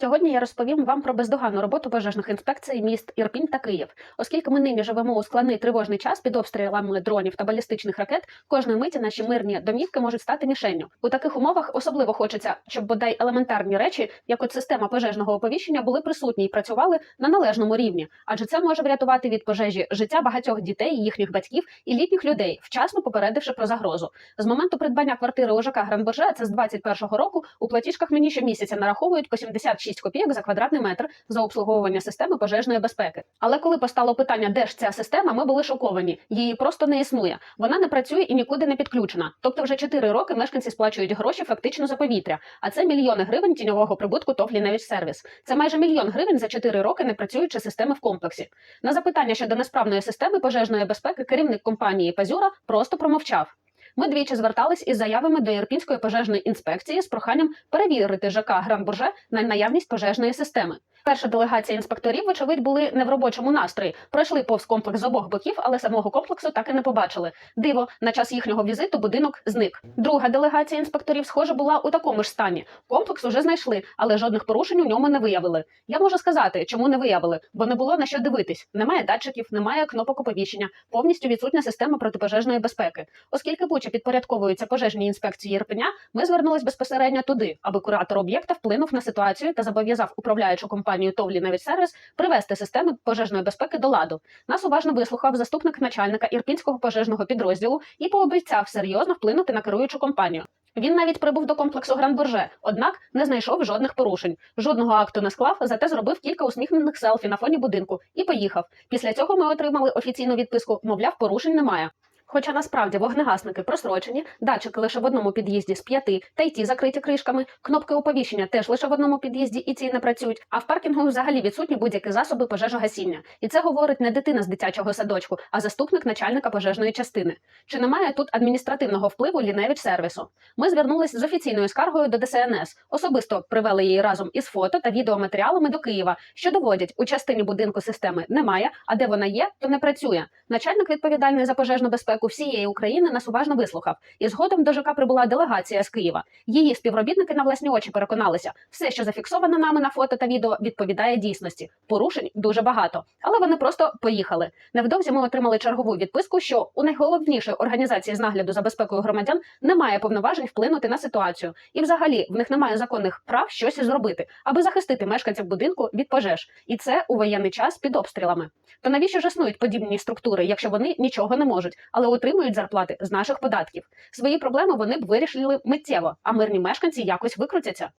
Сьогодні я розповім вам про бездоганну роботу пожежних інспекцій міст Ірпінь та Київ. Оскільки ми нині живемо у складний тривожний час під обстрілами дронів та балістичних ракет, кожної миті наші мирні домівки можуть стати мішенню. У таких умовах особливо хочеться, щоб бодай елементарні речі, як от система пожежного оповіщення, були присутні і працювали на належному рівні, адже це може врятувати від пожежі життя багатьох дітей, їхніх батьків і літніх людей, вчасно попередивши про загрозу. З моменту придбання квартири у ЖК Гранбурже, це з 21-го року, у платіжках мені щомісяця нараховують по 76 копійок за квадратний метр за обслуговування системи пожежної безпеки. Але коли постало питання, де ж ця система, ми були шоковані. Її просто не існує. Вона не працює і нікуди не підключена. Тобто, вже 4 роки мешканці сплачують гроші фактично за повітря. А це мільйони гривень тіньового прибутку ТОВ «Ліневич Сервіс». Це майже мільйон гривень за 4 роки не працюючи системи в комплексі. На запитання щодо несправної системи пожежної безпеки керівник компанії Пазюра просто промовчав. Ми двічі звертались із заявами до Ірпінської пожежної інспекції з проханням перевірити ЖК Гранбурже на наявність пожежної системи. Перша делегація інспекторів, вочевидь, були не в робочому настрої. Пройшли повз комплекс з обох боків, але самого комплексу так і не побачили. Диво, на час їхнього візиту будинок зник. Друга делегація інспекторів, схоже, була у такому ж стані. Комплекс уже знайшли, але жодних порушень у ньому не виявили. Я можу сказати, чому не виявили, бо не було на що дивитись. Немає датчиків, немає кнопок оповіщення, повністю відсутня система протипожежної безпеки. Оскільки Буча підпорядковується пожежній інспекції Ірпеня, ми звернулись безпосередньо туди, аби куратор об'єкта вплинув на ситуацію та зобов'язав управляючу компанію Товлі навіть сервіс привести системи пожежної безпеки до ладу. Нас уважно вислухав заступник начальника ірпінського пожежного підрозділу і пообіцяв серйозно вплинути на керуючу компанію. Він навіть прибув до комплексу Гранбурже, однак не знайшов жодних порушень. Жодного акту не склав, зате зробив кілька усміхнених селфі на фоні будинку і поїхав. Після цього ми отримали офіційну відписку, мовляв, порушень немає. Хоча насправді вогнегасники просрочені, датчики лише в одному під'їзді з п'яти, та й ті закриті кришками, кнопки оповіщення теж лише в одному під'їзді і ці не працюють. А в паркінгу взагалі відсутні будь-які засоби пожежогасіння. І це говорить не дитина з дитячого садочку, а заступник начальника пожежної частини. Чи немає тут адміністративного впливу ліневич сервісу? Ми звернулись з офіційною скаргою до ДСНС. Особисто привели її разом із фото та відеоматеріалами до Києва, що доводять, у частині будинку системи немає, а де вона є, то не працює. Начальник відповідальний за пожежну безпеку всієї України нас уважно вислухав. І згодом до ЖК прибула делегація з Києва. Її співробітники на власні очі переконалися, все, що зафіксовано нами на фото та відео, відповідає дійсності. Порушень дуже багато, але вони просто поїхали. Невдовзі ми отримали чергову відписку, що у найголовнішої організації з нагляду за безпекою громадян немає повноважень вплинути на ситуацію, і взагалі в них немає законних прав щось зробити, аби захистити мешканців будинку від пожеж. І це у воєнний час під обстрілами. То навіщо ж подібні структури, якщо вони нічого не можуть, але отримують зарплати з наших податків? Свої проблеми вони б вирішили миттєво, а мирні мешканці якось викрутяться.